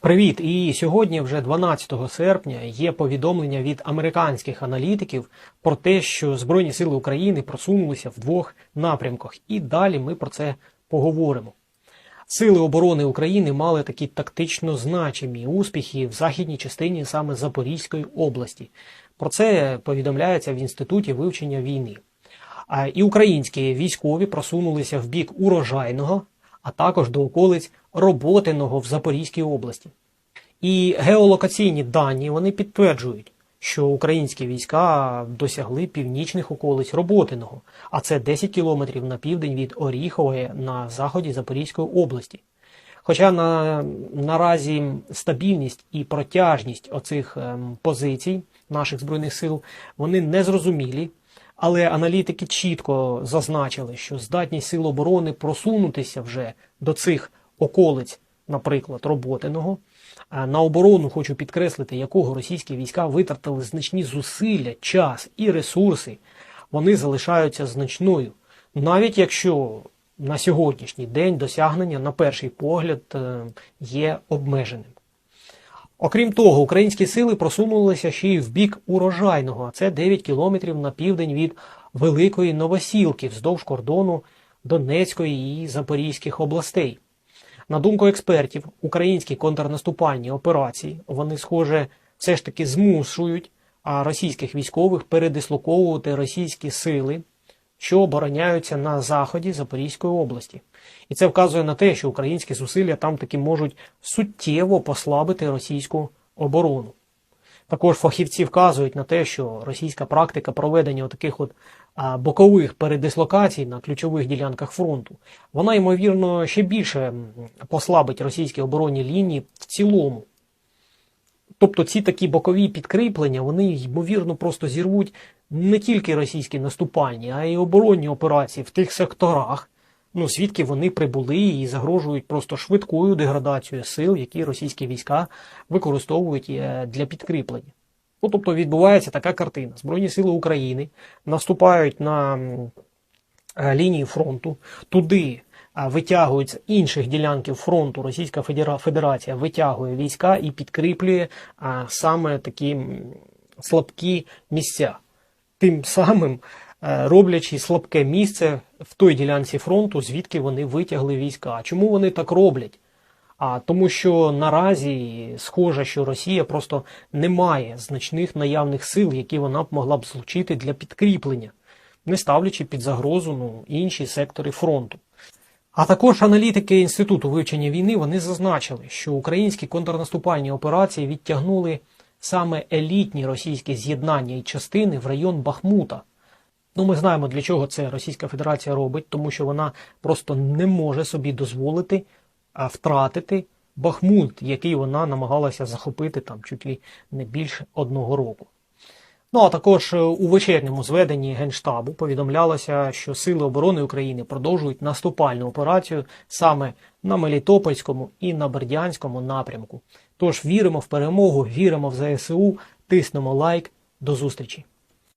Привіт! І сьогодні, вже 12 серпня, є повідомлення від американських аналітиків про те, що Збройні сили України просунулися в двох напрямках. І далі ми про це поговоримо. Сили оборони України мали такі тактично значимі успіхи в західній частині саме Запорізької області. Про це повідомляється в інституті вивчення війни. І українські військові просунулися в бік урожайного, а також до околиць Роботиного в Запорізькій області. І геолокаційні дані вони підтверджують, що українські війська досягли північних околиць Роботиного, а це 10 кілометрів на південь від Оріхової на заході Запорізької області. Хоча на, наразі стабільність і протяжність оцих ем, позицій наших збройних сил вони не зрозумілі, але аналітики чітко зазначили, що здатність сил оборони просунутися вже до цих околиць, наприклад, Роботиного. На оборону хочу підкреслити, якого російські війська витратили значні зусилля, час і ресурси, вони залишаються значною, навіть якщо на сьогоднішній день досягнення, на перший погляд, е, є обмеженим. Окрім того, українські сили просунулися ще й в бік урожайного, а це 9 кілометрів на південь від Великої Новосілки вздовж кордону Донецької і Запорізьких областей. На думку експертів, українські контрнаступальні операції вони, схоже, все ж таки змушують російських військових передислоковувати російські сили, що обороняються на заході Запорізької області. І це вказує на те, що українські зусилля там таки можуть суттєво послабити російську оборону. Також фахівці вказують на те, що російська практика проведення таких от бокових передислокацій на ключових ділянках фронту, вона, ймовірно, ще більше послабить російські оборонні лінії в цілому. Тобто ці такі бокові підкріплення, вони, ймовірно, просто зірвуть не тільки російські наступальні, а й оборонні операції в тих секторах, ну, звідки вони прибули і загрожують просто швидкою деградацією сил, які російські війська використовують е, для підкріплення. Ну, тобто відбувається така картина. Збройні сили України наступають на е, лінії фронту, туди витягують з інших ділянків фронту Російська Федерація витягує війська і підкріплює саме такі слабкі місця. Тим самим роблячи слабке місце в той ділянці фронту, звідки вони витягли війська. Чому вони так роблять? А тому, що наразі схоже, що Росія просто не має значних наявних сил, які вона б могла б злучити для підкріплення, не ставлячи під загрозу ну, інші сектори фронту. А також аналітики Інституту вивчення війни вони зазначили, що українські контрнаступальні операції відтягнули саме елітні російські з'єднання і частини в район Бахмута. Ну, ми знаємо, для чого це Російська Федерація робить, тому що вона просто не може собі дозволити втратити Бахмут, який вона намагалася захопити там чуть ли не більше одного року. Ну а також е, у вечірньому зведенні Генштабу повідомлялося, що Сили оборони України продовжують наступальну операцію саме на Мелітопольському і на Бердянському напрямку. Тож віримо в перемогу, віримо в ЗСУ, тиснемо лайк. До зустрічі!